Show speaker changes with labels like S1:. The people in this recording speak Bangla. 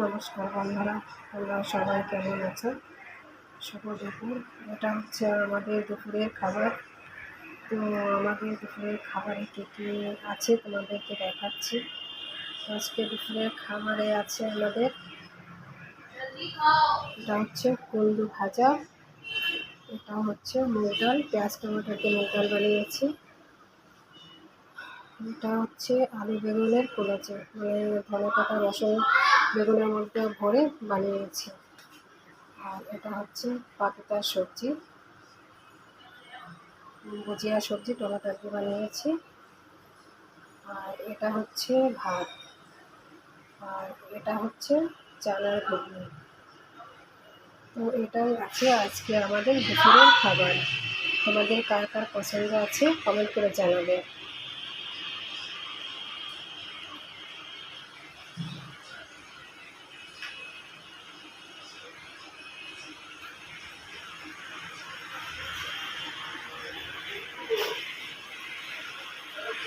S1: নমস্কার বন্ধুরা, তোমরা সবাই কেমন আছো? শুভ দুপুর। এটা হচ্ছে আমাদের দুপুরের খাবার। তো আমাদের দুপুরের খাবারে কী কী আছে তোমাদেরকে দেখাচ্ছি। আজকে দুপুরের খাবারে আছে আমাদের, এটা হচ্ছে কুন্দু ভাজা, এটা হচ্ছে মুগ ডাল, পেঁয়াজ টমেটো দিয়ে মুগ বানিয়েছি। এটা হচ্ছে আলু বেগুনের কুলেছে মানে ধনে পাতা রসুন বেগুনের মধ্যে ভরে বানিয়েছি। আর এটা হচ্ছে পাতার সবজি। ভুজিয়া সবজি, টমেটো দিয়ে বানিয়েছি। আর এটা হচ্ছে ভাত। আর এটা হচ্ছে চানার ঘুগনি। তো এটাই আছে আজকে আমাদের দুপুরের খাবার। তোমাদের কার কার পছন্দ আছে কমেন্ট করে জানাবে।